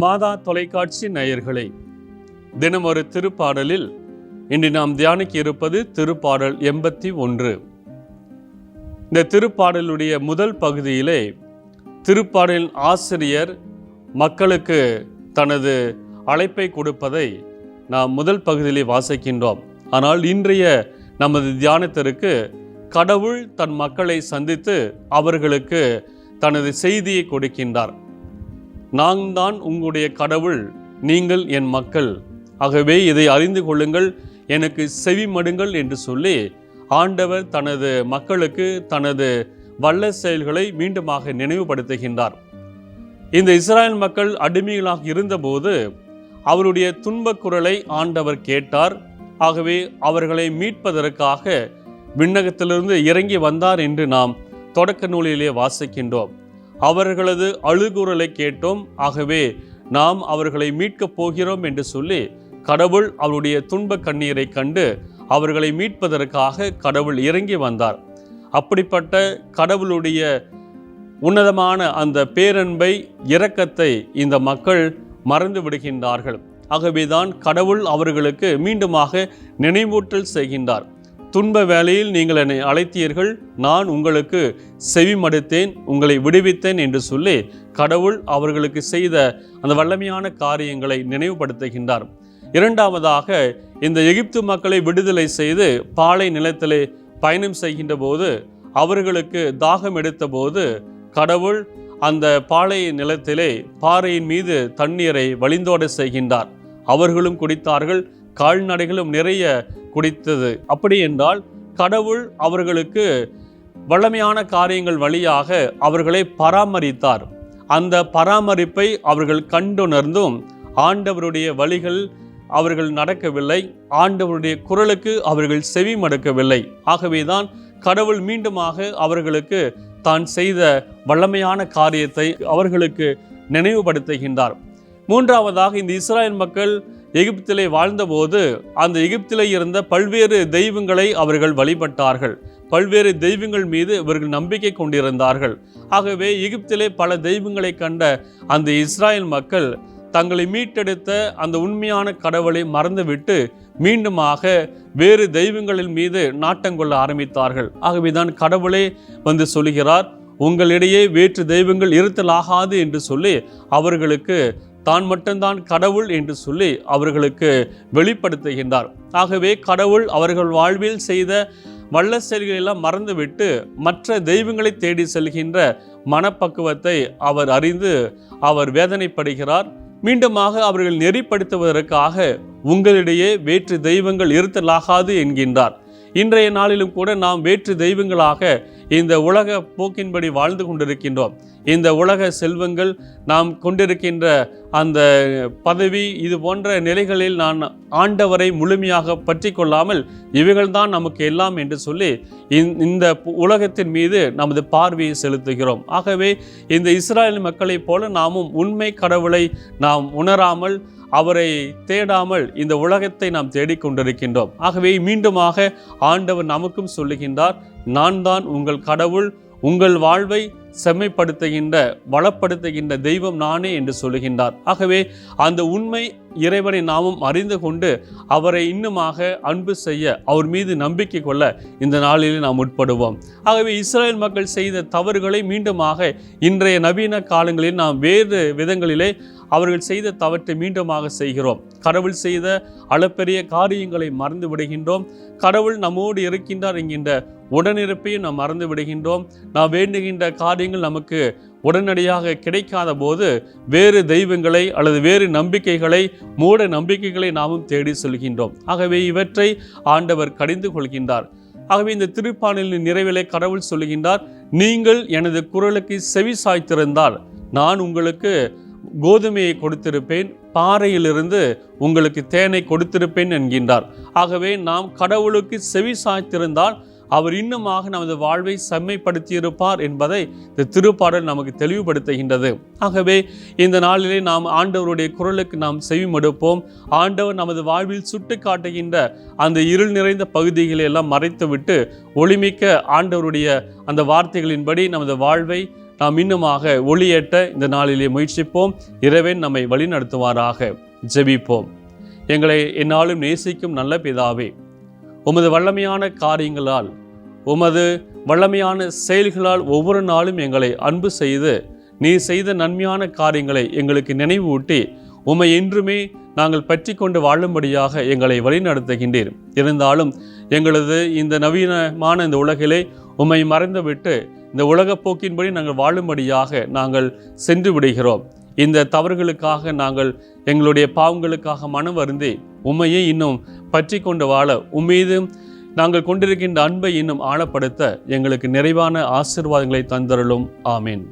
மாதா தொலைக்காட்சி நேயர்களே தினம் ஒரு திருப்பாடலில் இன்று நாம் தியானிக்க இருப்பது திருப்பாடல் எண்பத்தி ஒன்று. இந்த திருப்பாடலுடைய முதல் பகுதியிலே திருப்பாடலின் ஆசிரியர் மக்களுக்கு தனது அழைப்பை கொடுப்பதை நாம் முதல் பகுதியிலே வாசிக்கின்றோம். ஆனால் இன்றைய நமது தியானத்திற்கு கடவுள் தன் மக்களை சந்தித்து அவர்களுக்கு தனது செய்தியை கொடுக்கின்றார். நான் தான் உங்களுடைய கடவுள் நீங்கள் என் மக்கள். ஆகவே இதை அறிந்து கொள்ளுங்கள் எனக்கு செவிமடுங்கள் என்று சொல்லி ஆண்டவர் தனது மக்களுக்கு தனது வல்ல செயல்களை மீண்டுமாக நினைவுபடுத்துகின்றார். இந்த இஸ்ராயல் மக்கள் அடிமைகளாக இருந்தபோது அவருடைய துன்பக் குரலை ஆண்டவர் கேட்டார். ஆகவே அவர்களை மீட்பதற்காக விண்ணகத்திலிருந்து இறங்கி வந்தார் என்று நாம் தொடக்க நூலிலே வாசிக்கின்றோம். அவர்களது அழுகுரலை கேட்டோம். ஆகவே நாம் அவர்களை மீட்கப் போகிறோம் என்று சொல்லி கடவுள் அவருடைய துன்ப கண்ணீரை கண்டு அவர்களை மீட்பதற்காக கடவுள் இறங்கி வந்தார். அப்படிப்பட்ட கடவுளுடைய உன்னதமான அந்த பேரன்பை இரக்கத்தை இந்த மக்கள் மறந்து விடுகின்றார்கள். ஆகவேதான் கடவுள் அவர்களுக்கு மீண்டுமாக நினைவூட்டல் செய்கின்றார். துன்ப வேளையில் நீங்கள் என்னை அழைத்தீர்கள். நான் உங்களுக்கு செவிமடுத்தேன் உங்களை விடுவித்தேன் என்று சொல்லி கடவுள் அவர்களுக்கு செய்த அந்த வல்லமையான காரியங்களை நினைவுபடுத்துகின்றார். இரண்டாவதாக இந்த எகிப்து மக்களை விடுதலை செய்து பாலை நிலத்திலே பயணம் செய்கின்ற போது அவர்களுக்கு தாகம் எடுத்தபோது கடவுள் அந்த பாலை நிலத்திலே பாறையின் மீது தண்ணீரை வழிந்தோட செய்கின்றார். அவர்களும் குடித்தார்கள் கால்நடைகளும் நிறைய குடித்தது. அப்படி என்றால் கடவுள் அவர்களுக்கு வல்லமையான காரியங்கள் வழியாக அவர்களை பராமரித்தார். அந்த பராமரிப்பை அவர்கள் கண்டுணர்ந்தும் ஆண்டவருடைய வழிகள் அவர்கள் நடக்கவில்லை ஆண்டவருடைய குரலுக்கு அவர்கள் செவி மடுக்கவில்லை. ஆகவேதான் கடவுள் மீண்டுமாக அவர்களுக்கு தான் செய்த வல்லமையான காரியத்தை அவர்களுக்கு நினைவுபடுத்துகின்றார். மூன்றாவதாக இந்த இஸ்ராயல் மக்கள் எகிப்திலே வாழ்ந்தபோது அந்த எகிப்திலே இருந்த பல்வேறு தெய்வங்களை அவர்கள் வழிபட்டார்கள். பல்வேறு தெய்வங்கள் மீது இவர்கள் நம்பிக்கை கொண்டிருந்தார்கள். ஆகவே எகிப்திலே பல தெய்வங்களை கண்ட அந்த இஸ்ராயல் மக்கள் தங்களை மீட்டெடுத்த அந்த உண்மையான கடவுளை மறந்துவிட்டு மீண்டுமாக வேறு தெய்வங்களின் மீது நாட்டங்கொள்ள ஆரம்பித்தார்கள். ஆகவேதான் கடவுளே வந்து சொல்கிறார் உங்களிடையே வேற்று தெய்வங்கள் இருத்தலாகாது என்று சொல்லி அவர்களுக்கு தான் மட்டும்தான் கடவுள் என்று சொல்லி அவர்களுக்கு வெளிப்படுத்துகின்றார். ஆகவே கடவுள் அவர்கள் வாழ்வில் செய்த வல்ல செயல்களெல்லாம் மறந்துவிட்டு மற்ற தெய்வங்களை தேடி செல்கின்ற மனப்பக்குவத்தை அவர் அறிந்து அவர் வேதனைப்படுகிறார். மீண்டுமாக அவர்கள் நெறிப்படுத்துவதற்காக உங்களிடையே வேற்று தெய்வங்கள் இருத்தலாகாது என்கின்றார். இன்றைய நாளிலும் கூட நாம் வேற்று தெய்வங்களாக இந்த உலக போக்கின்படி வாழ்ந்து கொண்டிருக்கின்றோம். இந்த உலக செல்வங்கள் நாம் கொண்டிருக்கின்ற அந்த பதவி இது போன்ற நிலைகளில் நான் ஆண்டவரை முழுமையாக பற்றி கொள்ளாமல் இவைகள்தான் நமக்கு எல்லாம் என்று சொல்லி இந்த- உலகத்தின் மீது நமது பார்வையை செலுத்துகிறோம். ஆகவே இந்த இஸ்ராயல் மக்களைப் போல நாமும் உண்மை கடவுளை நாம் உணராமல் அவரை தேடாமல் இந்த உலகத்தை நாம் தேடிக்கொண்டிருக்கின்றோம். ஆகவே மீண்டுமாக ஆண்டவர் நமக்கும் சொல்லுகின்றார் நான் தான் உங்கள் கடவுள் உங்கள் வாழ்வை செம்மைப்படுத்துகின்ற வளப்படுத்துகின்ற தெய்வம் நானே என்று சொல்லுகின்றார். ஆகவே அந்த உண்மை இறைவனை நாமும் அறிந்து கொண்டு அவரை இன்னுமாக அன்பு செய்ய அவர் மீது நம்பிக்கை கொள்ள இந்த நாளில் நாம் உட்படுவோம். ஆகவே இஸ்ரேல் மக்கள் செய்த தவறுகளை மீண்டுமாக இன்றைய நவீன காலங்களில் நாம் வேறு விதங்களிலே அவர்கள் செய்த தவற்றை மீண்டுமாக செய்கிறோம். கடவுள் செய்த அளப்பெரிய காரியங்களை மறந்து விடுகின்றோம். கடவுள் நம்மோடு இருக்கின்றார் என்கின்ற உடனிருப்பையும் நாம் மறந்து விடுகின்றோம். நாம் வேண்டுகின்ற காரியங்கள் நமக்கு உடனடியாக கிடைக்காத போது வேறு தெய்வங்களை அல்லது வேறு நம்பிக்கைகளை மூட நம்பிக்கைகளை நாமும் தேடி செல்கின்றோம். ஆகவே இவற்றை ஆண்டவர் கடிந்து கொள்கின்றார். ஆகவே இந்த திருப்பாடலின் நிறைவிலே கடவுள் சொல்லுகின்றார் நீங்கள் எனது குரலுக்கு செவி சாய்த்திருந்தால் நான் உங்களுக்கு கோதுமையை கொடுத்திருப்பேன் பாறையிலிருந்து உங்களுக்கு தேனை கொடுத்திருப்பேன் என்கின்றார். ஆகவே நாம் கடவுளுக்கு செவி சாய்த்திருந்தால் அவர் இன்னுமாக நமது வாழ்வை செம்மைப்படுத்தியிருப்பார் என்பதை இந்த திருப்பாடல் நமக்கு தெளிவுபடுத்துகின்றது. ஆகவே இந்த நாளிலே நாம் ஆண்டவருடைய குரலுக்கு நாம் செவி மடுப்போம். ஆண்டவர் நமது வாழ்வில் சுட்டு காட்டுகின்ற அந்த இருள் நிறைந்த பகுதிகளை எல்லாம் மறைத்துவிட்டு ஒளிமிக்க ஆண்டவருடைய அந்த வார்த்தைகளின்படி நமது வாழ்வை நாம் இன்னுமாக ஒளியேற்ற இந்த நாளிலே முயற்சிப்போம். இறைவன் நம்மை வழிநடத்துவாராக. ஜெபிப்போம். எங்களை என்னாலும் நேசிக்கும் நல்ல பிதாவே உமது வல்லமையான காரியங்களால் உமது வல்லமையான செயல்களால் ஒவ்வொரு நாளும் எங்களை அன்பு செய்து நீ செய்த நன்மையான காரியங்களை எங்களுக்கு நினைவூட்டி உம்மை என்றுமே நாங்கள் பற்றி கொண்டு வாழும்படியாக எங்களை வழிநடத்துகின்றீர். இருந்தாலும் எங்களது இந்த நவீனமான இந்த உலகிலே உம்மை மறந்துவிட்டு இந்த உலகப் போக்கின்படி நாங்கள் வாழும்படியாக நாங்கள் சென்று விடுகிறோம். இந்த தவறுகளுக்காக நாங்கள் எங்களுடைய பாவங்களுக்காக மனம் வருந்தி உண்மையை இன்னும் பற்றி கொண்டு வாழ உம்மீது நாங்கள் கொண்டிருக்கின்ற அன்பை இன்னும் ஆழப்படுத்த எங்களுக்கு நிறைவான ஆசீர்வாதங்களை தந்தருளும். ஆமீன்.